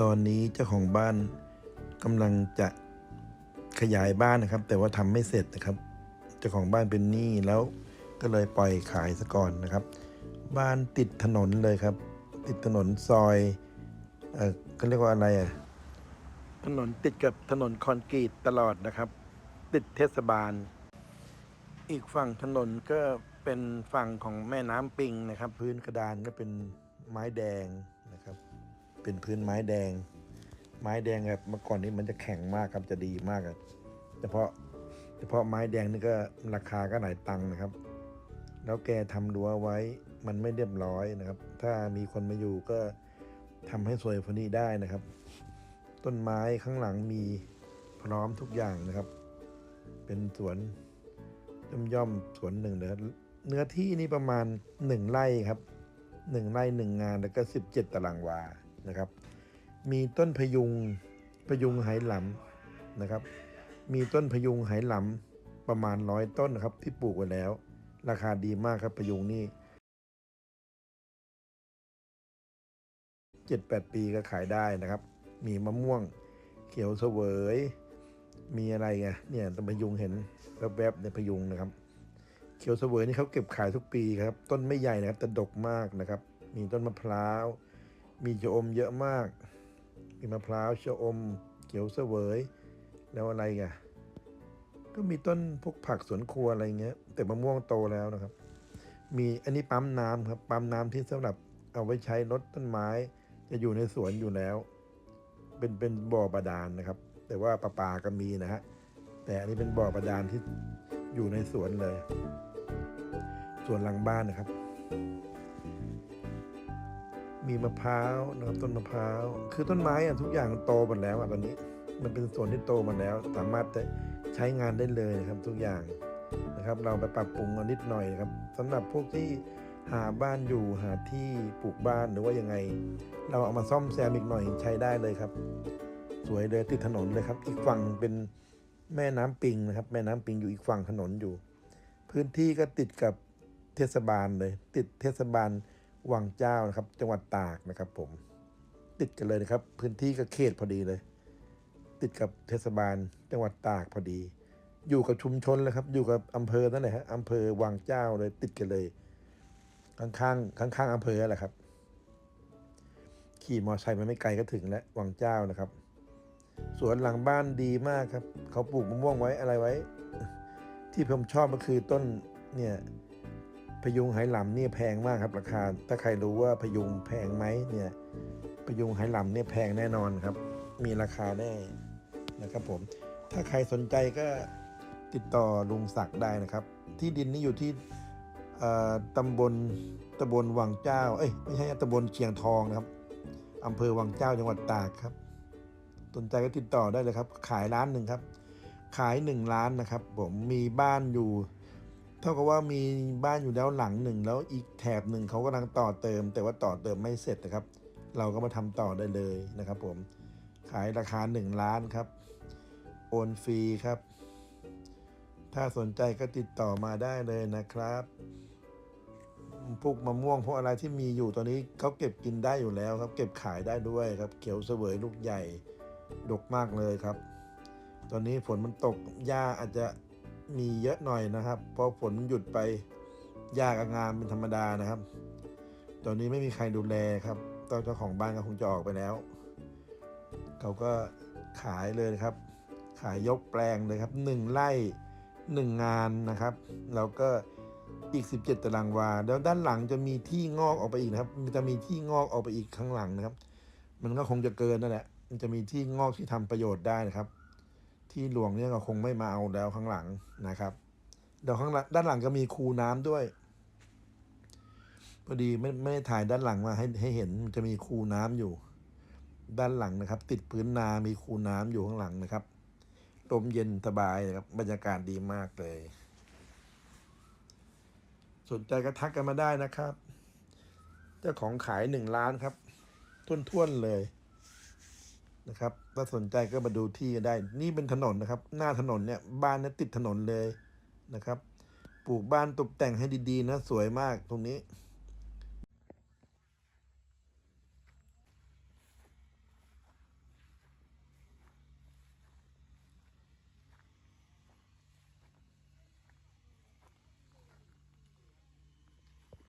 ตอนนี้เจ้าของบ้านกำลังจะขยายบ้านนะครับ แต่ว่าทำไม่เสร็จนะครับ เจ้าของบ้านเป็นหนี้แล้วก็เลยปล่อยขายซะก่อนนะครับ บ้านติดถนนเลยครับ ติดถนนซอยเออเขาเรียกว่าอะไรอะถนนติดกับถนนคอนกรีตตลอดนะครับ ติดเทศบาล อีกฝั่งถนนก็เป็นฝั่งของแม่น้ำปิงนะครับ พื้นกระดานก็เป็นไม้แดง เป็นพื้นไม้แดง ไม้แดงแบบเมื่อก่อนนี้มันจะแข็งมากครับจะดีมากอะเฉพาะเฉพาะไม้แดงนี่ก็ราคาก็หลายตังค์นะครับ แล้วแกทำรั้วไว้มันไม่เรียบร้อยนะครับ ถ้ามีคนมาอยู่ก็ทำให้สวยพอนี้ได้นะครับ ต้นไม้ข้างหลังมีพร้อมทุกอย่างนะครับ เป็นสวนย่อมย่อมๆสวนหนึ่งนะครับเนื้อที่นี่ประมาณหนึ่งไร่ครับหนึ่งไร่หนึ่งงานแล้วก็สิบเจ็ดตารางวา นะครับ มีต้นพยุงพยุงไหหลำนะครับ มีต้นพยุงไหหลำประมาณร้อยต้นนะครับ ที่ปลูกไว้แล้ว ราคาดีมากครับพยุงนี่เจ็ดแปดปีก็ขายได้นะครับ มีมะม่วงเขียวเสวย มีอะไรไงเนี่ยต้นพยุงเห็นแวบๆในพยุงนะครับ เขียวเสวยนี่เขาเก็บขายทุกปีครับ ต้นไม่ใหญ่นะครับแต่ดกมากนะครับ มีต้นมะพร้าว มีชะอมเยอะมาก มีมะพร้าวชะอม เขียวเสวย แล้วอะไรอีกอะก็มีต้นพวกผักสวนครัวอะไรเงี้ย แต่มะม่วงโตแล้วนะครับ มีอันนี้ปั๊มน้ำครับ ปั๊มน้ำที่สำหรับเอาไว้ใช้รดต้นไม้ จะอยู่ในสวนอยู่แล้ว เป็นเป็นบ่อบาดาลนะครับ แต่ว่าประปาก็มีนะฮะ แต่อันนี้เป็นบ่อบาดาลที่อยู่ในสวนเลย ส่วนหลังบ้านนะครับ มีมะพร้าวนะครับต้นมะพร้าว คือต้นไม้อะทุกอย่างโตหมดแล้วอะตอนนี้ มันเป็นสวนที่โตหมดแล้ว สามารถจะใช้งานได้เลยนะครับทุกอย่างนะครับ เราไปปรับปรุงกันนิดหน่อยนะครับสำหรับพวกที่หาบ้านอยู่หาที่ปลูกบ้านหรือว่ายังไง เราเอามาซ่อมแซมอีกหน่อยใช้ได้เลยครับ สวยเลยติดถนนเลยครับ อีกฝั่งเป็นแม่น้ำปิงนะครับ แม่น้ำปิงอยู่อีกฝั่งถนนอยู่ พื้นที่ก็ติดกับเทศบาลเลย ติดเทศบาล วังเจ้านะครับ จังหวัดตากนะครับ ผมติดกันเลยนะครับ พื้นที่ก็เขตพอดีเลย ติดกับเทศบาลจังหวัดตากพอดี อยู่กับชุมชนเลยครับ อยู่กับอำเภอนั่นแหละฮะอำเภอวังเจ้าเลย ติดกันเลย ข้างๆข้างๆอำเภอแหละครับ ขี่มอเตอร์ไซค์มาไม่ไกลก็ถึงแล้ววังเจ้านะครับ สวนหลังบ้านดีมากครับ เขาปลูกมะม่วงไว้อะไรไว้ ที่ผมชอบก็คือต้นเนี่ย พยุงไหหลำเนี่ยแพงมากครับราคา ถ้าใครรู้ว่าพยุงแพงไหมเนี่ยพยุงไหหลำเนี่ยแพงแน่นอนครับ มีราคาแน่นะครับผม ถ้าใครสนใจก็ติดต่อลุงศักดิ์ได้นะครับ ที่ดินนี่อยู่ที่อ่อตำบลตำบลวังเจ้า เอ้ยไม่ใช่ตำบลเชียงทองนะครับอำเภอวังเจ้าจังหวัดตากครับสนใจก็ติดต่อได้เลยครับ ขายร้านหนึ่งครับ ขายหนึ่งล้านนะครับ ผมมีบ้านอยู่ ท่ากับว่ามีบ้านอยู่แล้วหลังหนึ่งแล้วอีกแถบหนึ่งเขากำลังต่อเติม แต่ว่าต่อเติมไม่เสร็จนะครับ เราก็มาทำต่อได้เลยนะครับ ผมขายราคาหนึ่งล้านครับ โอนฟรีครับ ถ้าสนใจก็ติดต่อมาได้เลยนะครับพวกมะม่วงพวกอะไรที่มีอยู่ตอนนี้เขาเก็บกินได้อยู่แล้วครับ เก็บขายได้ด้วยครับ เขียวเสวยลูกใหญ่ดกมากเลยครับ ตอนนี้ฝนมันตกหญ้าอาจจะ มีเยอะหน่อยนะครับเพราะฝนหยุดไปหญ้ากงามเป็นธรรมดานะครับ ตอนนี้ไม่มีใครดูแลครับตอนเจ้าของบ้านก็คงจะออกไปแล้ว เขาก็ขายเลยครับ ขายยกแปลงเลยครับหนึ่งไร่หนึ่งงานนะครับแล้วก็อีก 17 ตารางวา แล้วด้านหลังจะมีที่งอกออกไปอีกนะครับ มันจะมีที่งอกออกไปอีกข้างหลังนะครับ มันก็คงจะเกินนั่นแหละ มันจะมีที่งอกที่ทำประโยชน์ได้นะครับ ที่หลวงเนี่ยก็คงไม่มาเอาแล้วข้างหลังนะครับเดี๋ยวข้างหลังด้านหลังก็มีคูน้ำด้วยพอดีไม่ไม่ถ่ายด้านหลังมาให้ให้เห็นจะมีคูน้ำอยู่ ด้านหลังนะครับ ติดพื้นนามีคูน้ำอยู่ข้างหลังนะครับลมเย็นสบายนะครับบรรยากาศดีมากเลย สนใจก็ทักกันมาได้นะครับ เจ้าของขายหนึ่งล้านครับท้วนๆเลย นะครับ ถ้าสนใจก็มาดูที่ได้ นี่เป็นถนนนะครับ หน้าถนนเนี่ยบ้านเนี่ยติดถนนเลยนะครับ ปลูกบ้านตกแต่งให้ดีๆนะ สวยมากตรงนี้